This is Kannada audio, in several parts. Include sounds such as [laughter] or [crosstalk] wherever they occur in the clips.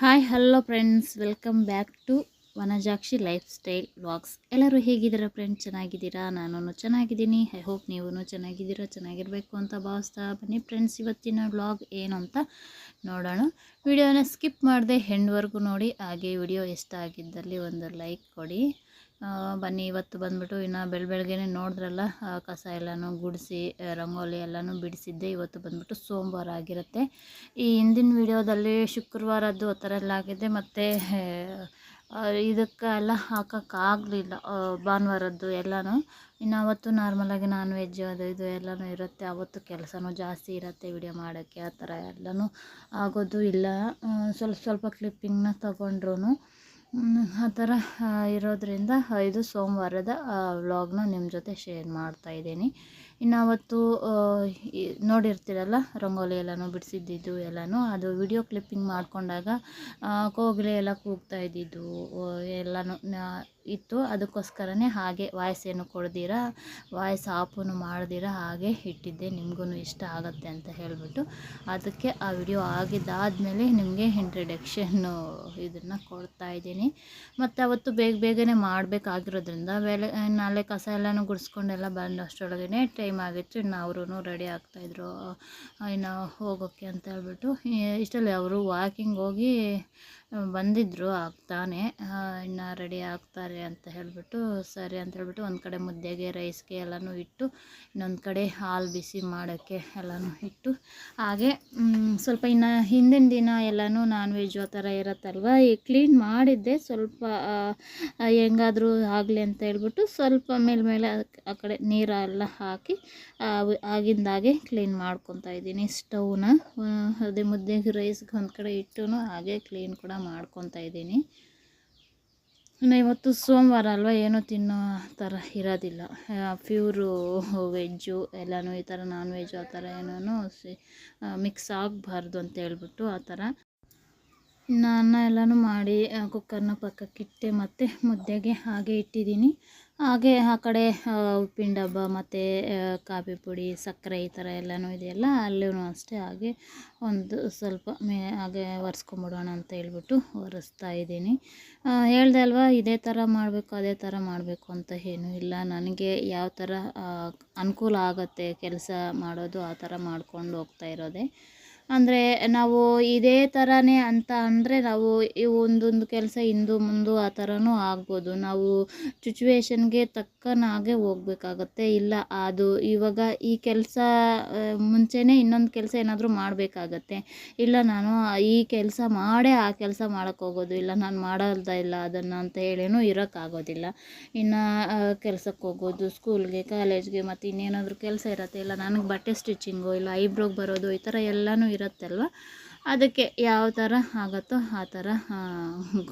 Hi hello friends welcome back to Vanajakshi lifestyle vlogs ಎಲ್ಲರೂ ಹೇಗಿದ್ದೀರಾ ಫ್ರೆಂಡ್ಸ್ ಚೆನ್ನಾಗಿದ್ದೀರಾ? ನಾನು ಚೆನ್ನಾಗಿದ್ದೀನಿ. ಐ ಹೋಪ್ ನೀವು ಚೆನ್ನಾಗಿದ್ದೀರಾ, ಚೆನ್ನಾಗಿರಬೇಕು ಅಂತ ಭಾವಿಸ್ತಾ ಬನ್ನಿ ಫ್ರೆಂಡ್ಸ್ ಇವತ್ತಿನ ವ್ಲಾಗ್ ಏನು ಅಂತ ನೋಡೋಣ. ವಿಡಿಯೋನ ಸ್ಕಿಪ್ ಮಾಡಿದೆ ಹೆಂಡ್ವರೆಗೂ ನೋಡಿ. ಹಾಗೆ ವಿಡಿಯೋ ಇಷ್ಟ ಆಗಿದ್ದಲ್ಲಿ ಒಂದು ಲೈಕ್ ಕೊಡಿ. ಬನ್ನಿ, ಇವತ್ತು ಬಂದ್ಬಿಟ್ಟು ಇನ್ನು ಬೆಳ ಬೆಳಗ್ಗೆನೆ ನೋಡಿದ್ರಲ್ಲ ಕಸ ಎಲ್ಲನೂ ಗುಡಿಸಿ ರಂಗೋಲಿ ಎಲ್ಲನೂ ಬಿಡಿಸಿದ್ದೆ. ಇವತ್ತು ಬಂದ್ಬಿಟ್ಟು ಸೋಮವಾರ ಆಗಿರುತ್ತೆ. ಈ ಹಿಂದಿನ ವಿಡಿಯೋದಲ್ಲಿ ಶುಕ್ರವಾರದ್ದು ಆ ಥರ ಎಲ್ಲ ಆಗಿದೆ ಮತ್ತು ಇದಕ್ಕೆಲ್ಲ ಹಾಕೋಕ್ಕಾಗಲಿಲ್ಲ ಭಾನುವಾರದ್ದು ಎಲ್ಲನೂ. ಇನ್ನು ಅವತ್ತು ನಾರ್ಮಲಾಗಿ ನಾನ್ ವೆಜ್ ಅದು ಇದು ಎಲ್ಲನೂ ಇರುತ್ತೆ. ಅವತ್ತು ಕೆಲಸನೂ ಜಾಸ್ತಿ ಇರುತ್ತೆ ವಿಡಿಯೋ ಮಾಡೋಕ್ಕೆ, ಆ ಥರ ಎಲ್ಲನೂ ಆಗೋದು ಇಲ್ಲ. ಸ್ವಲ್ಪ ಸ್ವಲ್ಪ ಕ್ಲಿಪ್ಪಿಂಗ್ನ ತಗೊಂಡ್ರು ಆ ಥರ ಇರೋದರಿಂದ ಇದು ಸೋಮವಾರದ ವ್ಲಾಗ್ನ ನಿಮ್ಮ ಜೊತೆ ಶೇರ್ ಮಾಡ್ತಾ ಇದ್ದೀನಿ. ಇನ್ನು ಅವತ್ತು ನೋಡಿರ್ತೀರಲ್ಲ, ರಂಗೋಲಿ ಎಲ್ಲನೂ ಬಿಡಿಸಿದ್ದಿದ್ದು ಎಲ್ಲನೂ. ಅದು ವಿಡಿಯೋ ಕ್ಲಿಪ್ಪಿಂಗ್ ಮಾಡಿಕೊಂಡಾಗ ಕೋಗಿಲೆ ಎಲ್ಲ ಕೂಗ್ತಾ ಇದ್ದಿದ್ದು ಎಲ್ಲನೂ ಇತ್ತು. ಅದಕ್ಕೋಸ್ಕರನೇ ಹಾಗೆ ವಾಯ್ಸ್ ಏನು ಕೊಡ್ದಿರ, ವಾಯ್ಸ್ ಆಪನು ಮಾಡ್ದಿರ ಹಾಗೆ ಇಟ್ಟಿದ್ದೆ. ನಿಮಗೂ ಇಷ್ಟ ಆಗುತ್ತೆ ಅಂತ ಹೇಳಿಬಿಟ್ಟು. ಅದಕ್ಕೆ ಆ ವಿಡಿಯೋ ಆಗಿದ್ದಾದಮೇಲೆ ನಿಮಗೆ ಇಂಟ್ರಡಕ್ಷನ್ನು ಇದನ್ನು ಕೊಡ್ತಾ ಇದ್ದೀನಿ. ಮತ್ತು ಅವತ್ತು ಬೇಗ ಬೇಗನೆ ಮಾಡಬೇಕಾಗಿರೋದ್ರಿಂದ ಬೆಲೆ, ನಾಳೆ ಕಸ ಎಲ್ಲನೂ ಗುಡಿಸ್ಕೊಂಡೆಲ್ಲ ಬಂದು ಅಷ್ಟರೊಳಗನೆ ಟೈಮ್ ಆಗಿತ್ತು. ಇನ್ನು ಅವರು ರೆಡಿ ಆಗ್ತಾಯಿದ್ರು ಇನ್ನು ಹೋಗೋಕ್ಕೆ ಅಂತ ಹೇಳ್ಬಿಟ್ಟು. ಇಷ್ಟಲ್ಲಿ ಅವರು ವಾಕಿಂಗ್ ಹೋಗಿ ಬಂದಿದ್ದರು ಆಗ್ತಾನೆ. ಇನ್ನು ರೆಡಿ ಆಗ್ತಾರೆ ಅಂತ ಹೇಳಿಬಿಟ್ಟು, ಸರಿ ಅಂತ ಹೇಳಿಬಿಟ್ಟು ಒಂದು ಕಡೆ ಮುದ್ದೆಗೆ ರೈಸ್ಗೆ ಎಲ್ಲನೂ ಇಟ್ಟು, ಇನ್ನೊಂದು ಕಡೆ ಹಾಲು ಬಿಸಿ ಮಾಡೋಕ್ಕೆ ಎಲ್ಲನೂ ಇಟ್ಟು, ಹಾಗೆ ಸ್ವಲ್ಪ ಇನ್ನು ಹಿಂದಿನ ದಿನ ಎಲ್ಲನೂ ನಾನ್ ವೆಜ್ ಆ ಥರ ಇರುತ್ತಲ್ವ? ಈ ಕ್ಲೀನ್ ಮಾಡಿದ್ದೆ, ಸ್ವಲ್ಪ ಹೆಂಗಾದರೂ ಆಗಲಿ ಅಂತ ಹೇಳಿಬಿಟ್ಟು, ಸ್ವಲ್ಪ ಮೇಲ್ಮೇಲೆ ಆ ಕಡೆ ನೀರೆಲ್ಲ ಹಾಕಿ ಆಗಿಂದಾಗೆ ಕ್ಲೀನ್ ಮಾಡ್ಕೊತಾ ಇದ್ದೀನಿ. ಸ್ಟವ್ನ ಅದೇ ಮುದ್ದೆಗೆ ರೈಸ್ಗೆ ಒಂದು ಕಡೆ ಇಟ್ಟು ಹಾಗೆ ಕ್ಲೀನ್ ಕೂಡ ಮಾಡ್ಕೊತಾ ಇದ್ದೀನಿ. ಇನ್ನು ಇವತ್ತು ಸೋಮವಾರ ಅಲ್ವಾ ಏನೂ ತಿನ್ನೋ ಥರ ಇರೋದಿಲ್ಲ. ಪ್ಯೂರು ವೆಜ್ಜು ಎಲ್ಲನೂ ಈ ಥರ ನಾನ್ ವೆಜ್ಜು ಆ ಥರ ಏನೂ ಮಿಕ್ಸ್ ಆಗಬಾರ್ದು ಅಂತ ಹೇಳ್ಬಿಟ್ಟು ಆ ಥರ. ಇನ್ನು ಅನ್ನ ಎಲ್ಲನೂ ಮಾಡಿ ಕುಕ್ಕರ್ನ ಪಕ್ಕಕ್ಕಿಟ್ಟೆ ಮತ್ತು ಮುದ್ದೆಗೆ ಹಾಗೆ ಇಟ್ಟಿದ್ದೀನಿ. ಹಾಗೆ ಆ ಕಡೆ ಉಪ್ಪಿನ ಡಬ್ಬ ಮತ್ತು ಕಾಫಿ ಪುಡಿ, ಸಕ್ಕರೆ ಈ ಥರ ಎಲ್ಲನೂ ಇದೆಯಲ್ಲ ಅಲ್ಲೂ ಅಷ್ಟೇ ಹಾಗೆ ಒಂದು ಸ್ವಲ್ಪ ಮೇ, ಹಾಗೆ ಒರೆಸ್ಕೊಂಬಿಡೋಣ ಅಂತ ಹೇಳ್ಬಿಟ್ಟು ಒರೆಸ್ತಾ ಇದ್ದೀನಿ. ಹೇಳ್ದೆ ಅಲ್ವಾ, ಇದೇ ಥರ ಮಾಡಬೇಕು, ಅದೇ ಥರ ಮಾಡಬೇಕು ಅಂತ ಏನೂ ಇಲ್ಲ. ನನಗೆ ಯಾವ ಥರ ಅನುಕೂಲ ಆಗುತ್ತೆ, ಕೆಲಸ ಮಾಡೋದು ಆ ಥರ ಮಾಡ್ಕೊಂಡು ಹೋಗ್ತಾ ಇರೋದೇ. ಅಂದರೆ ನಾವು ಇದೇ ಥರನೇ ಅಂತ ಅಂದರೆ ನಾವು ಈ ಒಂದೊಂದು ಕೆಲಸ ಹಿಂದು ಮುಂದು ಆ ಥರನೂ ಆಗ್ಬೋದು. ನಾವು ಸಿಚುವೇಶನ್ಗೆ ತಕ್ಕನಾಗೆ ಹೋಗ್ಬೇಕಾಗತ್ತೆ. ಇಲ್ಲ, ಅದು ಇವಾಗ ಈ ಕೆಲಸ ಮುಂಚೆನೇ ಇನ್ನೊಂದು ಕೆಲಸ ಏನಾದರೂ ಮಾಡಬೇಕಾಗತ್ತೆ. ಇಲ್ಲ, ನಾನು ಈ ಕೆಲಸ ಮಾಡೇ ಆ ಕೆಲಸ ಮಾಡೋಕ್ಕೆ ಹೋಗೋದು ಇಲ್ಲ, ನಾನು ಮಾಡೋದ ಇಲ್ಲ, ಅದನ್ನು ಅಂತ ಹೇಳೇನೂ ಇರೋಕ್ಕಾಗೋದಿಲ್ಲ. ಇನ್ನು ಕೆಲಸಕ್ಕೆ ಹೋಗೋದು ಸ್ಕೂಲ್ಗೆ ಕಾಲೇಜ್ಗೆ ಮತ್ತು ಇನ್ನೇನಾದರೂ ಕೆಲಸ ಇರುತ್ತೆ. ಇಲ್ಲ, ನನಗೆ ಬಟ್ಟೆ ಸ್ಟಿಚಿಂಗು ಇಲ್ಲ ಐಬ್ರೋಗೆ ಬರೋದು, ಈ ಥರ ಎಲ್ಲನೂ ಇರುತ್ತಲ್ವ? ಅದಕ್ಕೆ ಯಾವ ಥರ ಆಗುತ್ತೋ ಆ ಥರ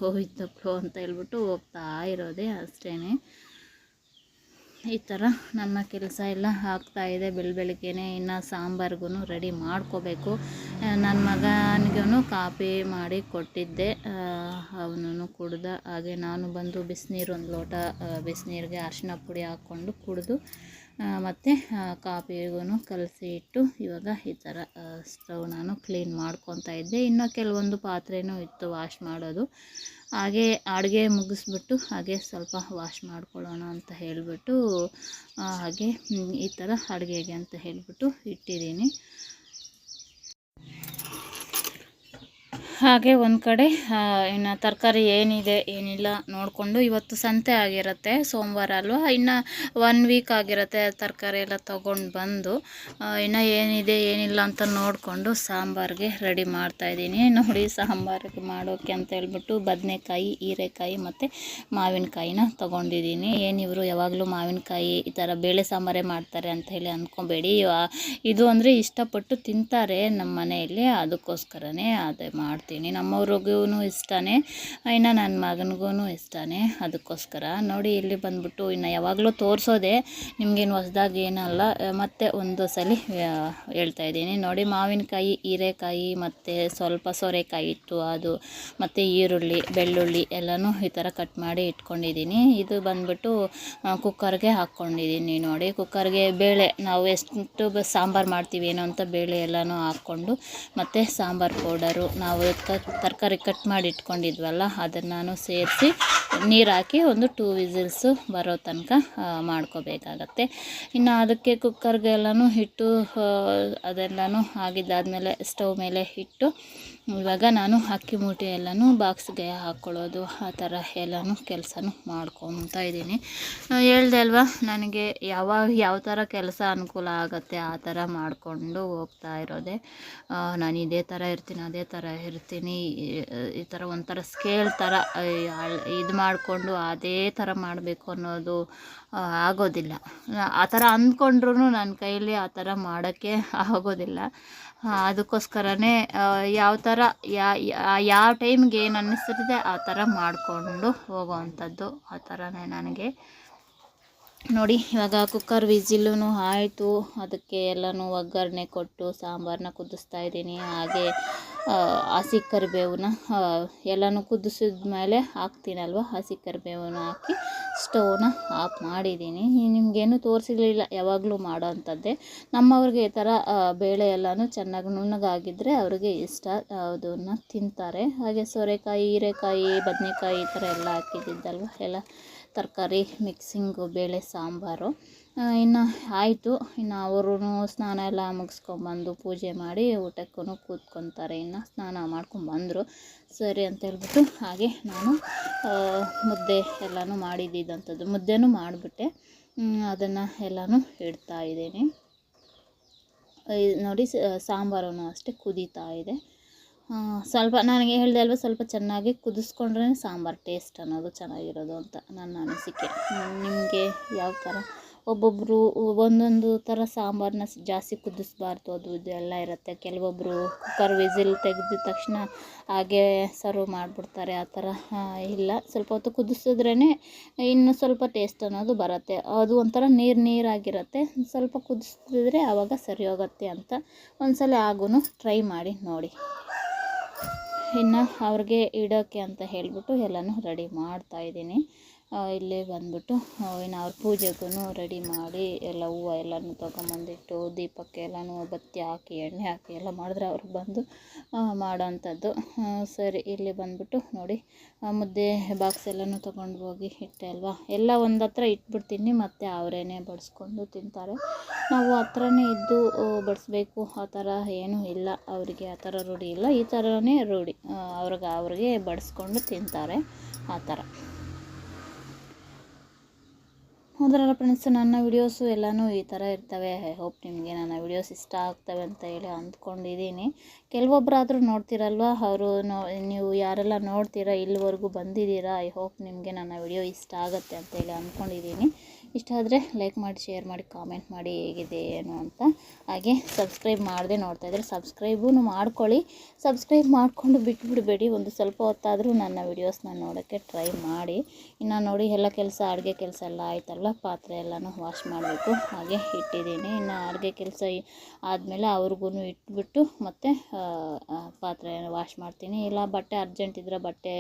ಗೋವಿಂದಪ್ಪಳು ಅಂತ ಹೇಳ್ಬಿಟ್ಟು ಹೋಗ್ತಾ ಇರೋದೇ ಅಷ್ಟೇ ಈ ಥರ ನಮ್ಮ ಕೆಲಸ ಎಲ್ಲ ಇದೆ. ಬೆಳ ಬೆಳಗ್ಗೆನೆ ಇನ್ನು ಸಾಂಬಾರ್ಗೂ ರೆಡಿ ಮಾಡ್ಕೋಬೇಕು. ನನ್ನ ಮಗನಿಗೂ ಕಾಫಿ ಮಾಡಿ ಕೊಟ್ಟಿದ್ದೆ. ಅವನು ಕುಡ್ದ ಹಾಗೆ ನಾನು ಬಂದು ಬಿಸಿನೀರು ಒಂದು ಲೋಟ ಬಿಸಿನೀರಿಗೆ ಅರಿಶಿನ ಪುಡಿ ಹಾಕ್ಕೊಂಡು ಕುಡಿದು ಮತ್ತು ಕಾಫಿಗೂ ಕಲಸಿ ಇಟ್ಟು ಇವಾಗ ಈ ಥರ ಸ್ಟವ್ ನಾನು ಕ್ಲೀನ್ ಮಾಡ್ಕೊತಾ ಇದ್ದೆ. ಇನ್ನು ಕೆಲವೊಂದು ಪಾತ್ರೆನೂ ಇತ್ತು ವಾಶ್ ಮಾಡೋದು. ಹಾಗೆ ಅಡುಗೆ ಮುಗಿಸ್ಬಿಟ್ಟು ಹಾಗೆ ಸ್ವಲ್ಪ ವಾಶ್ ಮಾಡ್ಕೊಳ್ಳೋಣ ಅಂತ ಹೇಳಿಬಿಟ್ಟು ಹಾಗೆ ಈ ಥರ ಅಡುಗೆಗೆ ಅಂತ ಹೇಳಿಬಿಟ್ಟು ಇಟ್ಟಿದ್ದೀನಿ. ಹಾಗೆ ಒಂದು ಕಡೆ ಇನ್ನು ತರಕಾರಿ ಏನಿದೆ, ಏನಿಲ್ಲ ನೋಡಿಕೊಂಡು ಇವತ್ತು ಸಂತೆ ಆಗಿರುತ್ತೆ, ಸೋಮವಾರ ಅಲ್ವಾ? ಇನ್ನು ಒನ್ ವೀಕ್ ಆಗಿರುತ್ತೆ ತರಕಾರಿ ಎಲ್ಲ ತೊಗೊಂಡು ಬಂದು ಇನ್ನು ಏನಿದೆ, ಏನಿಲ್ಲ ಅಂತ ನೋಡಿಕೊಂಡು ಸಾಂಬಾರಿಗೆ ರೆಡಿ ಮಾಡ್ತಾಯಿದ್ದೀನಿ ನೋಡಿ ಸಾಂಬಾರಿಗೆ ಮಾಡೋಕ್ಕೆ ಅಂತ ಹೇಳ್ಬಿಟ್ಟು ಬದನೆಕಾಯಿ, ಹೀರೆಕಾಯಿ ಮತ್ತು ಮಾವಿನಕಾಯಿನ ತೊಗೊಂಡಿದ್ದೀನಿ. ಏನಿವರು ಯಾವಾಗಲೂ ಮಾವಿನಕಾಯಿ ಈ ಥರ ಬೇಳೆ ಸಾಂಬಾರೇ ಮಾಡ್ತಾರೆ ಅಂತ ಹೇಳಿ ಅಂದ್ಕೊಬೇಡಿ ಇದು ಅಂದರೆ ಇಷ್ಟಪಟ್ಟು ತಿಂತಾರೆ ನಮ್ಮ ಮನೆಯಲ್ಲಿ ಅದಕ್ಕೋಸ್ಕರನೇ ಅದೇ ಮಾಡ್ತೀನಿ ನಮ್ಮವ್ರಿಗೂ ಇಷ್ಟನೇ. ಇನ್ನು ನನ್ನ ಮಗನಿಗೂ ಇಷ್ಟನೇ. ಅದಕ್ಕೋಸ್ಕರ ನೋಡಿ ಇಲ್ಲಿ ಬಂದ್ಬಿಟ್ಟು ಇನ್ನು ಯಾವಾಗಲೂ ತೋರಿಸೋದೆ ನಿಮಗೇನು ಹೊಸ್ದಾಗಿ ಏನಲ್ಲ. ಮತ್ತು ಒಂದು ಸಲ ಆ, ಹೇಳ್ತಾ ಇದ್ದೀನಿ. ನೋಡಿ ಮಾವಿನಕಾಯಿ ಹೀರೆಕಾಯಿ ಮತ್ತು ಸ್ವಲ್ಪ ಸೋರೆಕಾಯಿ ಇತ್ತು ಅದು ಮತ್ತು ಈರುಳ್ಳಿ ಬೆಳ್ಳುಳ್ಳಿ ಎಲ್ಲನೂ ಈ ಥರ ಕಟ್ ಮಾಡಿ ಇಟ್ಕೊಂಡಿದ್ದೀನಿ. ಇದು ಬಂದ್ಬಿಟ್ಟು ಕುಕ್ಕರ್ಗೆ ಹಾಕ್ಕೊಂಡಿದ್ದೀನಿ ನೋಡಿ. ಕುಕ್ಕರ್ಗೆ ಬೇಳೆ ನಾವು ಎಷ್ಟು ಸಾಂಬಾರು ಮಾಡ್ತೀವಿ ಏನೋ ಅಂತ ಬೇಳೆ ಎಲ್ಲನೂ ಹಾಕ್ಕೊಂಡು ಮತ್ತು ಸಾಂಬಾರು ಪೌಡರು ನಾವು ತರಕಾರಿ ಕಟ್ ಮಾಡಿ ಇಟ್ಕೊಂಡಿದ್ವಲ್ಲ ಅದನ್ನು ನಾನು ಸೇರಿಸಿ ನೀರು ಹಾಕಿ ಒಂದು ಟೂ ವಿಸಿಲ್ಸು ಬರೋ ತನಕ ಮಾಡ್ಕೋಬೇಕಾಗತ್ತೆ. ಇನ್ನು ಅದಕ್ಕೆ ಕುಕ್ಕರ್ಗೆಲ್ಲನೂ ಹಿಟ್ಟು ಅದೆಲ್ಲನೂ ಆಗಿದ್ದಾದಮೇಲೆ ಸ್ಟವ್ ಮೇಲೆ ಇಟ್ಟು ಇವಾಗ ನಾನು ಅಕ್ಕಿ ಮೂಟೆ ಎಲ್ಲನೂ ಬಾಕ್ಸ್ಗೆ ಹಾಕ್ಕೊಳ್ಳೋದು, ಆ ಥರ ಎಲ್ಲನೂ ಕೆಲಸನೂ ಮಾಡ್ಕೊತಾ ಇದ್ದೀನಿ. ಹೇಳ್ದೆ ಅಲ್ವಾ, ನನಗೆ ಯಾವಾಗ ಯಾವ ಥರ ಕೆಲಸ ಅನುಕೂಲ ಆಗುತ್ತೆ ಆ ಥರ ಮಾಡಿಕೊಂಡು ಹೋಗ್ತಾ ಇರೋದೆ. ನಾನು ಇದೇ ಥರ ಇರ್ತೀನಿ, ಅದೇ ಥರ ಇರ್ತೀನಿ, ಈ ಥರ ಒಂಥರ ಸ್ಕೇಲ್ ಥರ ಇದು ಮಾಡಿಕೊಂಡು ಅದೇ ಥರ ಮಾಡಬೇಕು ಅನ್ನೋದು ಆಗೋದಿಲ್ಲ. ಆ ಥರ ಅಂದ್ಕೊಂಡ್ರೂ ನನ್ನ ಕೈಯಲ್ಲಿ ಆ ಥರ ಮಾಡೋಕ್ಕೆ ಆಗೋದಿಲ್ಲ. ಅದಕ್ಕೋಸ್ಕರನೇ ಯಾವ ಥರ ಯಾವ ಟೈಮ್ಗೆ ಏನು ಅನ್ನಿಸ್ತಿದೆ ಆ ಥರ ಮಾಡಿಕೊಂಡು ಹೋಗೋವಂಥದ್ದು ಆ ಥರನೇ ನನಗೆ. ನೋಡಿ, ಇವಾಗ ಕುಕ್ಕರ್ ವಿಸಿಲ್ಲೂ ಆಯಿತು. ಅದಕ್ಕೆ ಎಲ್ಲನೂ ಒಗ್ಗರಣೆ ಕೊಟ್ಟು ಸಾಂಬಾರನ್ನ ಕುದಿಸ್ತಾ ಇದ್ದೀನಿ. ಹಾಗೆ ಹಸಿ ಕರಿಬೇವನ್ನ ಎಲ್ಲನೂ ಕುದಿಸಿದ ಮೇಲೆ ಹಾಕ್ತೀನಲ್ವ? ಹಸಿ ಕರಿಬೇವನ್ನ ಹಾಕಿ ಸ್ಟವ್ನ ಆಫ್ ಮಾಡಿದ್ದೀನಿ ನಿಮಗೇನು ತೋರಿಸಿರಲಿಲ್ಲ, ಯಾವಾಗಲೂ ಮಾಡೋ ಅಂಥದ್ದೇ. ನಮ್ಮವ್ರಿಗೆ ಈ ಥರ ಬೇಳೆ ಎಲ್ಲನೂ ಚೆನ್ನಾಗಿ ನುಣ್ಣಗಾಗಿದ್ದರೆ ಅವ್ರಿಗೆ ಇಷ್ಟ. ಅದನ್ನು ತಿಂತಾರೆ. ಹಾಗೆ ಸೋರೆಕಾಯಿ, ಹೀರೆಕಾಯಿ, ಬದನೆಕಾಯಿ ಈ ಥರ ಎಲ್ಲ ಹಾಕಿದ್ದಿದ್ದಲ್ವ? ಎಲ್ಲ ತರಕಾರಿ ಮಿಕ್ಸಿಂಗು ಬೇಳೆ, ಸಾಂಬಾರು. ಇನ್ನು ಆಯಿತು. ಇನ್ನು ಅವರು ಸ್ನಾನ ಎಲ್ಲ ಮುಗಿಸ್ಕೊಂಬಂದು ಪೂಜೆ ಮಾಡಿ ಊಟಕ್ಕೂ ಕೂತ್ಕೊತಾರೆ. ಇನ್ನು ಸ್ನಾನ ಮಾಡ್ಕೊಂಬಂದರು. ಸರಿ ಅಂತ ಹೇಳ್ಬಿಟ್ಟು ಹಾಗೆ ನಾನು ಮುದ್ದೆ ಎಲ್ಲನೂ ಮಾಡಿದ್ದಂಥದ್ದು ಮುದ್ದೆನೂ ಮಾಡಿಬಿಟ್ಟೆ. ಅದನ್ನು ಎಲ್ಲನೂ ಇಡ್ತಾ ಇದ್ದೀನಿ. ನೋಡಿ ಸಾಂಬಾರನ್ನು ಅಷ್ಟೇ ಕುದೀತಾ ಇದೆ. ಸ್ವಲ್ಪ ನನಗೆ ಹೇಳಿದೆ ಅಲ್ವ, ಸ್ವಲ್ಪ ಚೆನ್ನಾಗಿ ಕುದಿಸ್ಕೊಂಡ್ರೆ ಸಾಂಬಾರು ಟೇಸ್ಟ್ ಅನ್ನೋದು ಚೆನ್ನಾಗಿರೋದು ಅಂತ ನನ್ನ ಅನಿಸಿಕೆ. ನಿಮಗೆ ಯಾವ ಥರ ಒಬ್ಬೊಬ್ಬರು ಒಂದೊಂದು ಥರ ಸಾಂಬಾರನ್ನ ಜಾಸ್ತಿ ಕುದಿಸ್ಬಾರ್ದು, ಅದು ಇದು ಎಲ್ಲ ಇರುತ್ತೆ. ಕೆಲವೊಬ್ಬರು ಕುಕ್ಕರ್ ವಿಸಿಲ್ ತೆಗೆದ ತಕ್ಷಣ ಹಾಗೆ ಸರ್ವ್ ಮಾಡಿಬಿಡ್ತಾರೆ, ಆ ಥರ ಇಲ್ಲ. ಸ್ವಲ್ಪ ಹೊತ್ತು ಕುದಿಸಿದ್ರೇ ಇನ್ನು ಸ್ವಲ್ಪ ಟೇಸ್ಟ್ ಅನ್ನೋದು ಬರುತ್ತೆ. ಅದು ಒಂಥರ ನೀರು ನೀರಾಗಿರುತ್ತೆ. ಸ್ವಲ್ಪ ಕುದಿಸಿದ್ರೆ ಆವಾಗ ಸರಿ ಹೋಗುತ್ತೆ ಅಂತ ಒಂದ್ಸಲ ಆಗೂ ಟ್ರೈ ಮಾಡಿ ನೋಡಿ. ಇನ್ನು ಅವ್ರಿಗೆ ಇಡೋಕ್ಕೆ ಅಂತ ಹೇಳಿಬಿಟ್ಟು ಎಲ್ಲನೂ ರೆಡಿ ಮಾಡ್ತಾಯಿದ್ದೀನಿ ಇಲ್ಲೇ ಬಂದ್ಬಿಟ್ಟು ಇನ್ನು ಅವ್ರ ಪೂಜೆಗೂ ರೆಡಿ ಮಾಡಿ ಎಲ್ಲ ಹೂವು ಎಲ್ಲನೂ ತೊಗೊಂಬಂದಿಟ್ಟು, ದೀಪಕ್ಕೆ ಎಲ್ಲನೂ ಬತ್ತಿ ಹಾಕಿ, ಎಣ್ಣೆ ಹಾಕಿ ಎಲ್ಲ ಮಾಡಿದ್ರೆ ಅವ್ರಿಗೆ ಬಂದು ಮಾಡೋವಂಥದ್ದು ಸರಿ, ಇಲ್ಲಿ ಬಂದ್ಬಿಟ್ಟು ನೋಡಿ ಮುದ್ದೆ ಬಾಕ್ಸ್ ಎಲ್ಲನೂ ತೊಗೊಂಡು ಹೋಗಿ ಇಟ್ಟೆ ಅಲ್ವಾ? ಎಲ್ಲ ಒಂದು ಹತ್ರ ಇಟ್ಬಿಡ್ತೀನಿ, ಮತ್ತು ಅವರೇನೆ ಬಡಿಸ್ಕೊಂಡು ತಿಂತಾರೆ. ನಾವು ಹತ್ರನೇ ಇದ್ದು ಬಡಿಸ್ಬೇಕು, ಆ ಥರ ಏನೂ ಇಲ್ಲ. ಅವರಿಗೆ ಆ ಥರ ರೂಢಿ ಇಲ್ಲ. ಈ ಥರನೇ ರೂಢಿ. ಅವ್ರಿಗೆ ಅವ್ರಿಗೆ ಬಡಿಸ್ಕೊಂಡು ತಿಂತಾರೆ, ಆ ಥರ. ಹೌದ್ರಲ್ಲ ಫ್ರೆಂಡ್ಸ್ ನನ್ನ ವಿಡಿಯೋಸು ಎಲ್ಲನೂ ಈ ಥರ ಇರ್ತವೆ. ಐ ಹೋಪ್ ನಿಮಗೆ ನನ್ನ ವಿಡಿಯೋಸ್ ಇಷ್ಟ ಆಗ್ತವೆ ಅಂತ ಹೇಳಿ ಅಂದ್ಕೊಂಡಿದ್ದೀನಿ. ಕೆಲವೊಬ್ಬರಾದರೂ ನೋಡ್ತೀರಲ್ವ? ಅವರು ನೋ, ನೀವು ಯಾರೆಲ್ಲ ನೋಡ್ತೀರಾ, ಇಲ್ಲಿವರೆಗೂ ಬಂದಿದ್ದೀರಾ? ಐ ಹೋಪ್ ನಿಮಗೆ ನನ್ನ ವಿಡಿಯೋ ಇಷ್ಟ ಆಗುತ್ತೆ ಅಂತ ಹೇಳಿ ಅಂದ್ಕೊಂಡಿದ್ದೀನಿ. ಇಷ್ಟ ಆದರೆ ಲೈಕ್ ಮಾಡಿ ಶೇರ್ ಮಾಡಿ ಕಾಮೆಂಟ್ ಮಾಡಿ ಹೇಗಿದೆ, ಏನು ಅಂತ. ಹಾಗೆ ಸಬ್ಸ್ಕ್ರೈಬ್ ಮಾಡದೆ ನೋಡ್ತಾ ಇದ್ದರೆ ಸಬ್ಸ್ಕ್ರೈಬೂ ಮಾಡ್ಕೊಳ್ಳಿ. ಸಬ್ಸ್ಕ್ರೈಬ್ ಮಾಡಿಕೊಂಡು ಬಿಟ್ಬಿಡಬೇಡಿ. ಒಂದು ಸ್ವಲ್ಪ ಹೊತ್ತಾದರೂ ನನ್ನ ವೀಡಿಯೋಸ್ನ ನೋಡೋಕ್ಕೆ ಟ್ರೈ ಮಾಡಿ. ಇನ್ನು ನೋಡಿ, ಎಲ್ಲ ಕೆಲಸ ಅಡುಗೆ ಕೆಲಸ ಎಲ್ಲ ಆಯ್ತಲ್ಲ ಪಾತ್ರೆ ಎಲ್ಲನೂ ವಾಶ್ ಮಾಡಬೇಕು. ಹಾಗೆ ಇಟ್ಟಿದ್ದೀನಿ. ಇನ್ನು ಅಡುಗೆ ಕೆಲಸ ಆದಮೇಲೆ ಅವ್ರಿಗೂ ಇಟ್ಬಿಟ್ಟು ಮತ್ತು ಪಾತ್ರೆ ವಾಶ್ ಮಾಡ್ತೀನಿ. ಇಲ್ಲ ಬಟ್ಟೆ ಅರ್ಜೆಂಟ್ ಇದ್ದರೆ ಬಟ್ಟೆ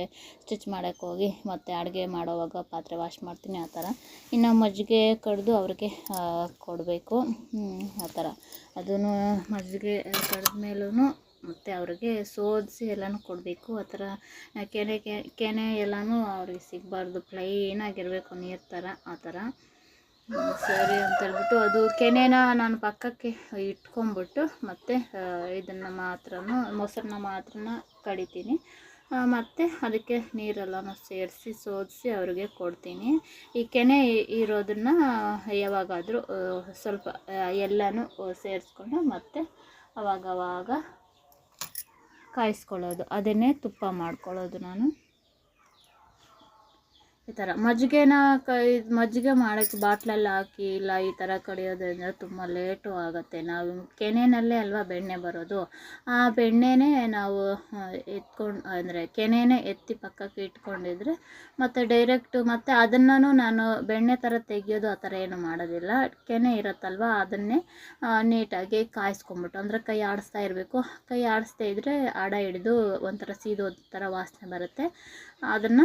ಸ್ಟಿಚ್ ಮಾಡೋಕ್ಕೋಗಿ ಮತ್ತು ಅಡುಗೆ ಮಾಡೋವಾಗ ಪಾತ್ರೆ ವಾಶ್ ಮಾಡ್ತೀನಿ, ಆ ಥರ. ಇನ್ನು ಮಜ್ಜಿಗೆ ಮಜ್ಜಿಗೆ ಕಡಿದು ಅವ್ರಿಗೆ ಕೊಡಬೇಕು. ಆ ಥರ. ಅದನ್ನು ಮಜ್ಜಿಗೆ ಕಡ್ದ ಮೇಲೂ ಮತ್ತು ಅವ್ರಿಗೆ ಸೋದಿಸಿ ಎಲ್ಲನೂ ಕೊಡಬೇಕು. ಆ ಥರ ಕೆನೆ ಕೆನೆ ಎಲ್ಲನೂ ಅವ್ರಿಗೆ ಸಿಗಬಾರ್ದು. ಪ್ಲೈನಾಗಿರಬೇಕು ನೀರು ಥರ, ಆ ಥರ. ಸರಿ ಅಂತೇಳ್ಬಿಟ್ಟು ಅದು ಕೆನೆನ ನಾನು ಪಕ್ಕಕ್ಕೆ ಇಟ್ಕೊಂಬಿಟ್ಟು ಮತ್ತು ಇದನ್ನು ಮಾತ್ರ ಮೊಸರನ್ನ ಮಾತ್ರ ಕಡಿತೀನಿ. ಮತ್ತು ಅದಕ್ಕೆ ನೀರೆಲ್ಲನೂ ಸೇರಿಸಿ, ಸೋದಿಸಿ ಅವ್ರಿಗೆ ಕೊಡ್ತೀನಿ. ಈ ಕೆನೆ ಇರೋದನ್ನು ಯಾವಾಗಾದರೂ ಸ್ವಲ್ಪ ಎಲ್ಲನೂ ಸೇರಿಸ್ಕೊಂಡು ಮತ್ತು ಅವಾಗವಾಗ ಕಾಯಿಸ್ಕೊಳ್ಳೋದು. ಅದನ್ನೇ ತುಪ್ಪ ಮಾಡ್ಕೊಳ್ಳೋದು ನಾನು. ಈ ಥರ ಮಜ್ಜಿಗೆನ ಕೈ ಮಜ್ಜಿಗೆ ಮಾಡೋಕ್ಕೆ ಬಾಟ್ಲಲ್ಲಿ ಹಾಕಿ ಇಲ್ಲ ಈ ಥರ ಕಡಿಯೋದ್ರಿಂದ ತುಂಬ ಲೇಟು ಆಗುತ್ತೆ. ನಾವು ಕೆನೆಯಲ್ಲೇ ಅಲ್ವಾ ಬೆಣ್ಣೆ ಬರೋದು? ಆ ಬೆಣ್ಣೆನೇ ನಾವು ಎತ್ಕೊಂಡು, ಅಂದರೆ ಕೆನೆನೇ ಎತ್ತಿ ಪಕ್ಕಕ್ಕೆ ಇಟ್ಕೊಂಡಿದ್ರೆ ಮತ್ತು ಡೈರೆಕ್ಟು ಮತ್ತು ಅದನ್ನು ನಾನು ಬೆಣ್ಣೆ ಥರ ತೆಗಿಯೋದು ಆ ಥರ ಏನು ಮಾಡೋದಿಲ್ಲ. ಕೆನೆ ಇರುತ್ತಲ್ವ ಅದನ್ನೇ ನೀಟಾಗಿ ಕಾಯಿಸ್ಕೊಂಬಿಟ್ಟು ಅಂದರೆ ಕೈ ಆಡಿಸ್ತಾ ಇರಬೇಕು. ಕೈ ಆಡಿಸ್ತಾ ಇದ್ದರೆ ಅಡ ಹಿಡಿದು ಒಂಥರ ಸೀದೋದ ಥರ ವಾಸನೆ ಬರುತ್ತೆ. ಅದನ್ನು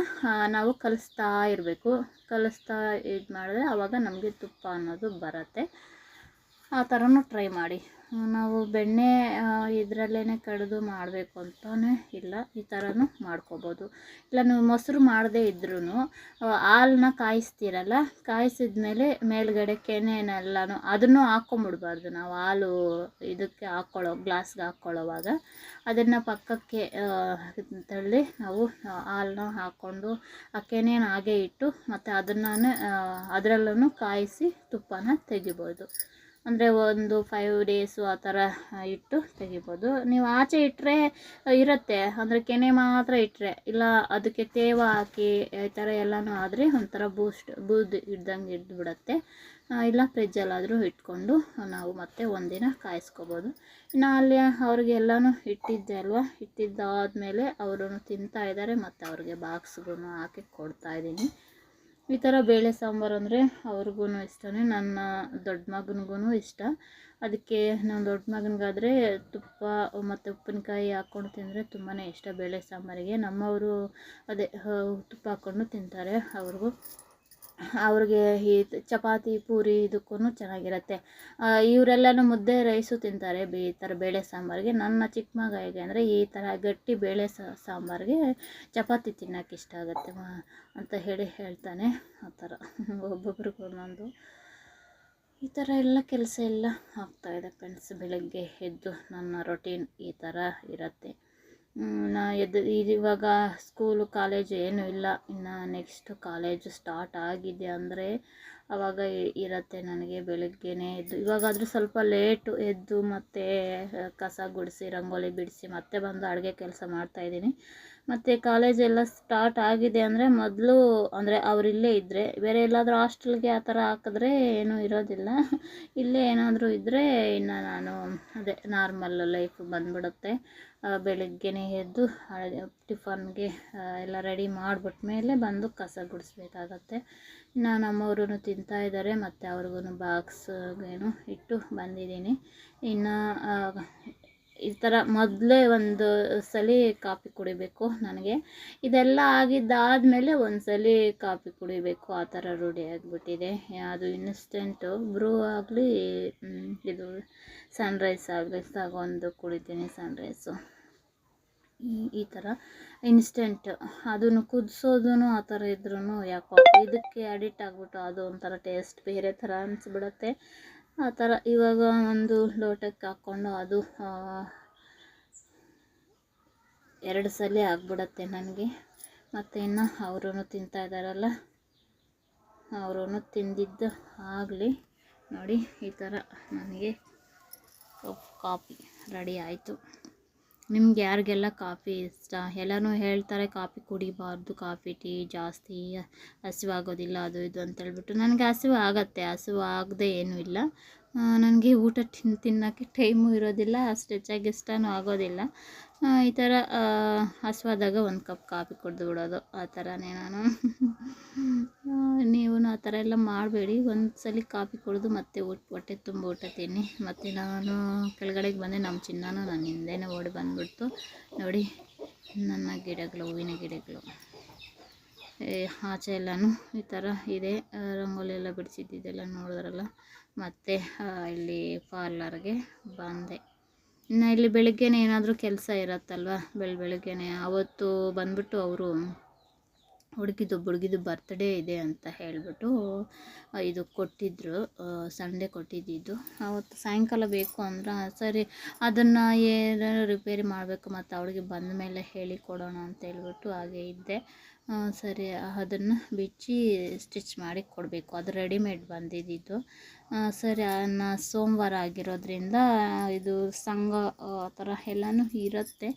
ನಾವು ಕಲಿಸ್ತಾ ಇರಬೇಕು. ಕಲಿಸ್ತಾ ಇದು ಮಾಡಿದ್ರೆ ಆವಾಗ ನಮಗೆ ತುಪ್ಪ ಅನ್ನೋದು ಬರುತ್ತೆ. ಆ ಥರನೂ ಟ್ರೈ ಮಾಡಿ. ನಾವು ಬೆಣ್ಣೆ ಇದರಲ್ಲೇ ಕಡಿದು ಮಾಡಬೇಕು ಅಂತಲೇ ಇಲ್ಲ, ಈ ಥರನೂ ಮಾಡ್ಕೋಬೋದು. ಇಲ್ಲ, ನೀವು ಮೊಸರು ಮಾಡದೇ ಇದ್ರೂ ಹಾಲನ್ನ ಕಾಯಿಸ್ತೀರಲ್ಲ, ಕಾಯಿಸಿದ್ಮೇಲೆ ಮೇಲುಗಡೆ ಕೆನೆನೆಲ್ಲನೂ ಅದನ್ನು ಹಾಕ್ಕೊಂಬಿಡ್ಬಾರ್ದು. ನಾವು ಹಾಲು ಇದಕ್ಕೆ ಹಾಕ್ಕೊಳ್ಳೋ ಗ್ಲಾಸ್ಗೆ ಹಾಕ್ಕೊಳ್ಳೋವಾಗ ಅದನ್ನು ಪಕ್ಕಕ್ಕೆ ತಳ್ಳಿ ನಾವು ಹಾಲನ್ನ ಹಾಕ್ಕೊಂಡು ಆ ಕೆನೆಯನ್ನು ಹಾಗೆ ಇಟ್ಟು ಮತ್ತು ಅದನ್ನು ಅದರಲ್ಲೂ ಕಾಯಿಸಿ ತುಪ್ಪನ ತೆಗಿಬೋದು. ಅಂದರೆ ಒಂದು ಫೈವ್ ಡೇಸು ಆ ಥರ ಇಟ್ಟು ತೆಗಿಬೋದು. ನೀವು ಆಚೆ ಇಟ್ಟರೆ ಇರುತ್ತೆ. ಅಂದರೆ ಕೆನೆ ಮಾತ್ರ ಇಟ್ಟರೆ ಇಲ್ಲ, ಅದಕ್ಕೆ ತೇವ ಹಾಕಿ, ಈ ಥರ ಎಲ್ಲನೂ ಆದರೆ ಒಂಥರ ಬೂಸ್ಟ್ ಬೂದ್ ಇಡ್ದಂಗೆ ಹಿಡ್ದು ಬಿಡುತ್ತೆ ಇಲ್ಲ ಫ್ರಿಜ್ಜಲ್ಲಾದರೂ ಇಟ್ಕೊಂಡು ನಾವು ಮತ್ತೆ ಒಂದಿನ ಕಾಯಿಸ್ಕೋಬೋದು. ಇನ್ನು ಅಲ್ಲಿ ಅವ್ರಿಗೆ ಎಲ್ಲನೂ ಇಟ್ಟಿದ್ದೆ ಅಲ್ವಾ? ಇಟ್ಟಿದ್ದಾದಮೇಲೆ ಅವರು ತಿಂತಾ ಇದ್ದಾರೆ ಮತ್ತು ಅವ್ರಿಗೆ ಬಾಕ್ಸ್ಗೂ ಹಾಕಿ ಕೊಡ್ತಾ ಇದ್ದೀನಿ. ಈ ಥರ ಬೇಳೆ ಸಾಂಬಾರು ಅಂದರೆ ಅವ್ರಿಗೂ ಇಷ್ಟನೇ, ನನ್ನ ದೊಡ್ಡ ಮಗನಿಗೂ ಇಷ್ಟ. ಅದಕ್ಕೆ ನಮ್ಮ ದೊಡ್ಡ ಮಗನಿಗಾದರೆ ತುಪ್ಪ ಮತ್ತು ಉಪ್ಪಿನಕಾಯಿ ಹಾಕ್ಕೊಂಡು ತಿಂದರೆ ತುಂಬಾ ಇಷ್ಟ. ಬೇಳೆ ಸಾಂಬಾರಿಗೆ ನಮ್ಮವರು ಅದೇ ತುಪ್ಪ ಹಾಕ್ಕೊಂಡು ತಿಂತಾರೆ ಅವ್ರಿಗೂ. ಅವ್ರಿಗೆ ಈ ಚಪಾತಿ, ಪೂರಿ ಇದಕ್ಕೂ ಚೆನ್ನಾಗಿರುತ್ತೆ. ಇವರೆಲ್ಲನೂ ಮುದ್ದೆ ರೈಸು ತಿಂತಾರೆ. ಬೇ, ಈ ಥರ ಬೇಳೆ ಸಾಂಬಾರಿಗೆ. ನನ್ನ ಚಿಕ್ಕ ಮಗ ಹೇಗೆ ಅಂದರೆ, ಈ ಥರ ಗಟ್ಟಿ ಬೇಳೆ ಸಾಂಬಾರಿಗೆ ಚಪಾತಿ ತಿನ್ನೋಕೆ ಇಷ್ಟ ಆಗುತ್ತೆ ಅಂತ ಹೇಳಿ ಹೇಳ್ತಾನೆ. ಆ ಥರ. [laughs] ಒಬ್ಬೊಬ್ರಿಗೆ ಒಂದೊಂದು. ಈ ಥರ ಎಲ್ಲ ಕೆಲಸ ಎಲ್ಲ ಆಗ್ತಾಯಿದೆ ಫ್ರೆಂಡ್ಸ್. ಬೆಳಗ್ಗೆ ಎದ್ದು ನನ್ನ ರೊಟೀನ್ ಈ ಥರ ಇರುತ್ತೆ. ನಾ ಇದು ಇವಾಗ ಸ್ಕೂಲು ಕಾಲೇಜು ಏನೂ ಇಲ್ಲ. ಇನ್ನು ನೆಕ್ಸ್ಟ್ ಕಾಲೇಜು ಸ್ಟಾರ್ಟ್ ಆಗಿದೆ ಅಂದರೆ ಆವಾಗ ಇ- ಇರುತ್ತೆ ನನಗೆ ಬೆಳಗ್ಗೆನೇ ಎದ್ದು. ಇವಾಗಾದರೂ ಸ್ವಲ್ಪ ಲೇಟು ಎದ್ದು ಮತ್ತೆ ಕಸ ಗುಡಿಸಿ, ರಂಗೋಲಿ ಬಿಡಿಸಿ ಮತ್ತೆ ಬಂದು ಅಡುಗೆ ಕೆಲಸ ಮಾಡ್ತಾಯಿದ್ದೀನಿ ಮತ್ತು ಕಾಲೇಜೆಲ್ಲ ಸ್ಟಾರ್ಟ್ ಆಗಿದೆ ಅಂದರೆ ಮೊದಲು ಅಂದರೆ ಅವರಿಲ್ಲೇ ಇದ್ದರೆ ಬೇರೆ ಎಲ್ಲಾದರೂ ಹಾಸ್ಟೆಲ್ಗೆ ಆ ಥರ ಹಾಕಿದ್ರೆ ಏನೂ ಇರೋದಿಲ್ಲ. ಇಲ್ಲೇ ಏನಾದರೂ ಇದ್ದರೆ ಇನ್ನು ನಾನು ಅದೇ ನಾರ್ಮಲ್ ಲೈಫ್ ಬಂದ್ಬಿಡುತ್ತೆ. ಬೆಳಗ್ಗೆನೇ ಎದ್ದು ಟಿಫನ್ಗೆ ಎಲ್ಲ ರೆಡಿ ಮಾಡಿಬಿಟ್ಮೇಲೆ ಬಂದು ಕಸ ಗುಡಿಸ್ಬೇಕಾಗತ್ತೆ. ಇನ್ನು ನಮ್ಮವರು ತಿಂತಾ ಇದ್ದಾರೆ ಮತ್ತು ಅವ್ರಿಗೂ ಬಾಕ್ಸ್ಗೇನು ಇಟ್ಟು ಬಂದಿದ್ದೀನಿ. ಇನ್ನು ಈ ಥರ ಮೊದಲೇ ಒಂದು ಸಲ ಕಾಫಿ ಕುಡಿಬೇಕು ನನಗೆ. ಇದೆಲ್ಲ ಆಗಿದ್ದಾದಮೇಲೆ ಒಂದು ಸಲ ಕಾಫಿ ಕುಡಿಬೇಕು. ಆ ಥರ ರೂಢಿ ಆಗಿಬಿಟ್ಟಿದೆ. ಅದು ಇನ್ಸ್ಟೆಂಟು ಬ್ರೂ ಆಗಲಿ ಇದು ಸನ್ರೈಸ್ ಆಗಲಿ, ತಗೊಂಡು ಕುಡಿತೀನಿ ಸನ್ರೈಸು ಈ- ಈ ಥರ ಇನ್ಸ್ಟೆಂಟ್ ಅದನ್ನು ಕುದಿಸೋದು ಆ ಥರ ಇದ್ರೂ ಯಾಕೋ ಇದಕ್ಕೆ ಅಡಿಟ್ ಆಗಿಬಿಟ್ಟು ಅದು ಒಂಥರ ಟೇಸ್ಟ್ ಬೇರೆ ಥರ ಅನಿಸ್ಬಿಡತ್ತೆ. ಆ ಥರ ಇವಾಗ ಒಂದು ಲೋಟಕ್ಕೆ ಹಾಕ್ಕೊಂಡು ಅದು ಎರಡು ಸಲ ಆಗ್ಬಿಡತ್ತೆ ನನಗೆ. ಮತ್ತು ಇನ್ನು ಅವರು ತಿಂತಾ ಇದ್ದಾರಲ್ಲ ಅವರು ತಿಂದಿದ್ದು ಆಗಲಿ. ನೋಡಿ, ಈ ಥರ ನನಗೆ ಕಾಫಿ ರೆಡಿ ಆಯಿತು. ನಿಮ್ಗೆ ಯಾರಿಗೆಲ್ಲ ಕಾಫಿ ಇಷ್ಟ? ಎಲ್ಲರೂ ಹೇಳ್ತಾರೆ, ಕಾಫಿ ಕುಡಿಬಾರ್ದು, ಕಾಫಿ ಟೀ ಜಾಸ್ತಿ, ಹಸಿವಾಗೋದಿಲ್ಲ, ಅದು ಇದು ಅಂತ ಹೇಳ್ಬಿಟ್ಟು. ನನಗೆ ಹಸಿವು ಆಗತ್ತೆ, ಹಸಿವು ಆಗದೆ ಏನೂ ಇಲ್ಲ. ನನಗೆ ಊಟ ತಿನ್, ತಿನ್ನೋಕ್ಕೆ ಟೈಮು ಇರೋದಿಲ್ಲ, ಅಷ್ಟು ಹೆಚ್ಚಾಗಿ ಇಷ್ಟನೂ ಆಗೋದಿಲ್ಲ. ಈ ಥರ ಹಸಿವಾದಾಗ ಒಂದು ಕಪ್ ಕಾಫಿ ಕುಡಿದು ಬಿಡೋದು, ಆ ಥರನೇ ನಾನು. ಥರ ಎಲ್ಲ ಮಾಡಬೇಡಿ. ಒಂದು ಸಲ ಕಾಫಿ ಕುಡಿದು ಮತ್ತೆ ಹೊಟ್ಟೆ ತುಂಬ ಊಟ ತಿನ್ನಿ ಮತ್ತು ನಾನು ಕೆಳಗಡೆಗೆ ಬಂದೆ. ನಮ್ಮ ಚಿನ್ನನೂ ನನ್ನ ಹಿಂದೆನೇ ಓಡಿ ಬಂದ್ಬಿಡ್ತು. ನೋಡಿ, ನನ್ನ ಗಿಡಗಳು, ಹೂವಿನ ಗಿಡಗಳು. ಆಚೆ ಎಲ್ಲನೂ ಈ ಥರ ಇದೆ. ರಂಗೋಲಿ ಎಲ್ಲ ಬಿಡಿಸಿದ್ದಿದ್ದೆಲ್ಲ ನೋಡಿದ್ರಲ್ಲ? ಮತ್ತು ಇಲ್ಲಿ ಪಾರ್ಲರ್ಗೆ ಬಂದೆ. ಇನ್ನು ಇಲ್ಲಿ ಬೆಳಗ್ಗೆನೇ ಏನಾದರೂ ಕೆಲಸ ಇರತ್ತಲ್ವ? ಬೆಳ, ಬೆಳಗ್ಗೆನೇ. ಅವತ್ತು ಬಂದ್ಬಿಟ್ಟು ಅವರು ಹುಡುಗಿದು ಹುಡುಗಿದು ಬರ್ತಡೇ ಇದೆ ಅಂತ ಹೇಳಿಬಿಟ್ಟು ಇದು ಕೊಟ್ಟಿದ್ದರು ಸಂಡೇ ಕೊಟ್ಟಿದ್ದಿದ್ದು. ಅವತ್ತು ಸಾಯಂಕಾಲ ಬೇಕು ಅಂದ್ರೆ ಸರಿ, ಅದನ್ನು ಏನಾರು ರಿಪೇರಿ ಮಾಡಬೇಕು ಮತ್ತು ಅವಳಿಗೆ ಬಂದ ಮೇಲೆ ಹೇಳಿ ಕೊಡೋಣ ಅಂತ ಹೇಳ್ಬಿಟ್ಟು ಹಾಗೆ ಇದ್ದೆ. ಸರಿ, ಅದನ್ನು ಬಿಚ್ಚಿ ಸ್ಟಿಚ್ ಮಾಡಿ ಕೊಡಬೇಕು. ಅದು ರೆಡಿಮೇಡ್ ಬಂದಿದ್ದಿದ್ದು. ಸರಿ ನಾ ಸೋಮವಾರ ಆಗಿರೋದ್ರಿಂದ ಇದು ಸಂಘ, ಆ, ಥರ ಎಲ್ಲನೂ ಇರುತ್ತೆ.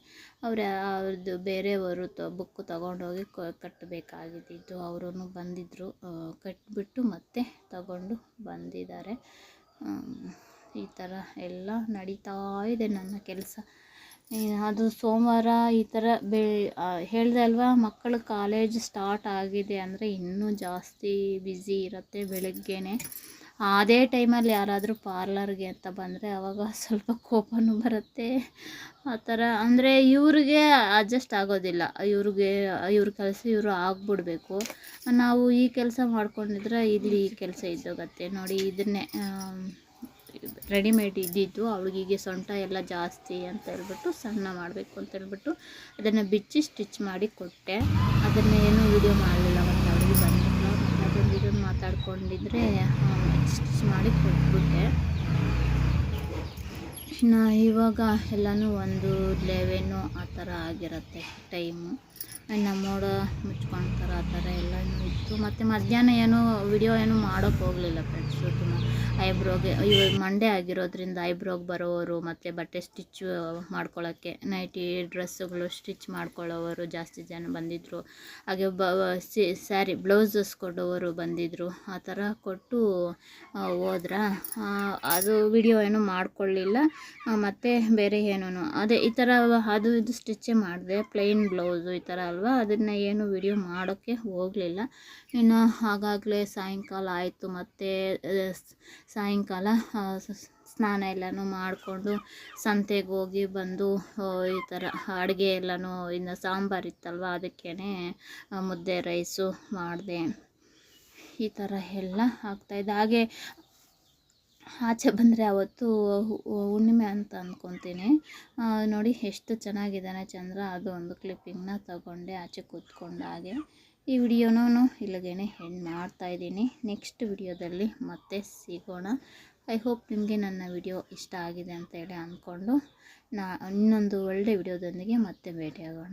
ಅವ್ರು, ಅವ್ರದ್ದು ಬೇರೆಯವರು ತ ಬುಕ್ ತೊಗೊಂಡೋಗಿ ಕಟ್ಟಬೇಕಾಗಿದ್ದಿದ್ದು. ಅವರು ಬಂದಿದ್ದರು ಕಟ್ಟಿಬಿಟ್ಟು ಮತ್ತೆ ತಗೊಂಡು ಬಂದಿದ್ದಾರೆ. ಈ ಥರ ಎಲ್ಲ ನಡೀತಾ ಇದೆ ನನ್ನ ಕೆಲಸ. ಅದು ಸೋಮವಾರ ಈ ಥರ ಬೆ ಹೇಳಿದೆ ಅಲ್ವಾ, ಮಕ್ಕಳು ಕಾಲೇಜ್ ಸ್ಟಾರ್ಟ್ ಆಗಿದೆ ಅಂದರೆ ಇನ್ನೂ ಜಾಸ್ತಿ ಬ್ಯುಸಿ ಇರುತ್ತೆ ಬೆಳಗ್ಗೆನೆ. ಅದೇ ಟೈಮಲ್ಲಿ ಯಾರಾದರೂ ಪಾರ್ಲರ್ಗೆ ಅಂತ ಬಂದರೆ ಆವಾಗ [laughs] ಸ್ವಲ್ಪ ಕೋಪನೂ ಬರುತ್ತೆ. ಆ ಥರ ಅಂದರೆ ಇವ್ರಿಗೆ ಅಡ್ಜಸ್ಟ್ ಆಗೋದಿಲ್ಲ. ಇವ್ರಿಗೆ, ಇವ್ರ ಕೆಲಸ ಇವರು ಆಗ್ಬಿಡ್ಬೇಕು. ನಾವು ಈ ಕೆಲಸ ಮಾಡ್ಕೊಂಡಿದ್ರೆ ಇಲ್ಲಿ ಈ ಕೆಲಸ ಇದ್ದೋಗತ್ತೆ. ನೋಡಿ, ಇದನ್ನೇ ರೆಡಿಮೇಡ್ ಇದ್ದಿದ್ದು ಅವಳಿಗೆ ಸೊಂಟ ಎಲ್ಲ ಜಾಸ್ತಿ ಅಂತ ಹೇಳ್ಬಿಟ್ಟು ಸಣ್ಣ ಮಾಡಬೇಕು ಅಂತ ಹೇಳ್ಬಿಟ್ಟು ಅದನ್ನು ಬಿಚ್ಚಿ ಸ್ಟಿಚ್ ಮಾಡಿ ಕೊಟ್ಟೆ. ಅದನ್ನು ಏನೂ ವಿಡಿಯೋ ಮಾಡಲಿಲ್ಲ ಒಂದು ಅವಳಿಗೆ ಬಂದಿಲ್ಲ ಅದನ್ನು ವಿಡಿಯೋ ಮಾತಾಡ್ಕೊಂಡಿದ್ರೆ ಸ್ಟಿಚ್ ಮಾಡಿ ಕೊಟ್ಬಿಟ್ಟೆ. ಇನ್ನು ಇವಾಗ ಎಲ್ಲನೂ ಒಂದು ಲೆವೆನು ಆ ಥರ ಆಗಿರುತ್ತೆ ಟೈಮು. ಇನ್ನು ಮೋಡ ಮುಚ್ಕೊಳ್ತಾರೆ ಆ ಥರ ಎಲ್ಲನೂ ಇತ್ತು. ಮತ್ತು ಮಧ್ಯಾಹ್ನ ಏನೂ ವಿಡಿಯೋ ಏನೂ ಮಾಡೋಕ್ಕೆ ಹೋಗಲಿಲ್ಲ ಫ್ರೆಂಡ್ಸು ತುಂಬ. ಐಬ್ರೋಗೆ ಇವಾಗ ಮಂಡೇ ಆಗಿರೋದ್ರಿಂದ ಐಬ್ರೋಗೆ ಬರೋವರು ಮತ್ತು ಬಟ್ಟೆ ಸ್ಟಿಚ್ ಮಾಡ್ಕೊಳ್ಳೋಕ್ಕೆ ನೈಟಿ ಡ್ರೆಸ್ಸುಗಳು ಸ್ಟಿಚ್ ಮಾಡ್ಕೊಳ್ಳೋವರು ಜಾಸ್ತಿ ಜನ ಬಂದಿದ್ದರು ಹಾಗೆ ಬ ಸಿ ಸ್ಯಾರಿ ಬ್ಲೌಸಸ್ ಕೊಡೋವರು ಬಂದಿದ್ದರು ಆ ಥರ ಕೊಟ್ಟು ಹೋದ್ರ. ಅದು ವಿಡಿಯೋ ಏನು ಮಾಡ್ಕೊಳ್ಳಿಲ್ಲ ಮತ್ತು ಬೇರೆ ಏನೂ ಅದೇ ಈ ಥರ ಅದು ಇದು ಸ್ಟಿಚ್ಚೇ ಮಾಡಿದೆ ಪ್ಲೈನ್ ಬ್ಲೌಸು ಈ ಥರ ಅಲ್ವಾ ಅದನ್ನು ಏನು ವಿಡಿಯೋ ಮಾಡೋಕ್ಕೆ ಹೋಗಲಿಲ್ಲ. ಇನ್ನು ಆಗಾಗಲೇ ಸಾಯಂಕಾಲ ಆಯಿತು, ಮತ್ತು ಸಾಯಂಕಾಲ ಸ್ನಾನ ಎಲ್ಲನೂ ಮಾಡಿಕೊಂಡು ಸಂತೆಗೆ ಹೋಗಿ ಬಂದು ಈ ಥರ ಅಡುಗೆ ಎಲ್ಲನೂ ಇನ್ನು ಸಾಂಬಾರು ಇತ್ತಲ್ವ ಅದಕ್ಕೇ ಮುದ್ದೆ, ರೈಸು ಮಾಡಿದೆ. ಈ ಥರ ಎಲ್ಲ ಆಗ್ತಾಯಿದೆ ಹಾಗೆ ಆಚೆ ಬಂದರೆ ಅವತ್ತು ಹುಣ್ಣಿಮೆ ಅಂತ ಅಂದ್ಕೊತೀನಿ ನೋಡಿ ಎಷ್ಟು ಚೆನ್ನಾಗಿದ್ದಾನೆ ಚಂದ್ರ. ಅದು ಒಂದು ಕ್ಲಿಪ್ಪಿಂಗ್ನ ತಗೊಂಡೆ ಆಚೆ ಕೂತ್ಕೊಂಡು ಹಾಗೆ. ಈ ವಿಡಿಯೋನೂ ಇಲ್ಲಿಗೇನೆ ಹೆಣ್ಣು ಮಾಡ್ತಾಯಿದ್ದೀನಿ ನೆಕ್ಸ್ಟ್ ವಿಡಿಯೋದಲ್ಲಿ ಮತ್ತೆ ಸಿಗೋಣ. ಐ ಹೋಪ್ ನಿಮಗೆ ನನ್ನ ವಿಡಿಯೋ ಇಷ್ಟ ಆಗಿದೆ ಅಂತ ಹೇಳಿ ಅಂದ್ಕೊಂಡು ನಾ ಇನ್ನೊಂದು ಒಳ್ಳೆ ವಿಡಿಯೋದೊಂದಿಗೆ ಮತ್ತೆ ಭೇಟಿಯಾಗೋಣ.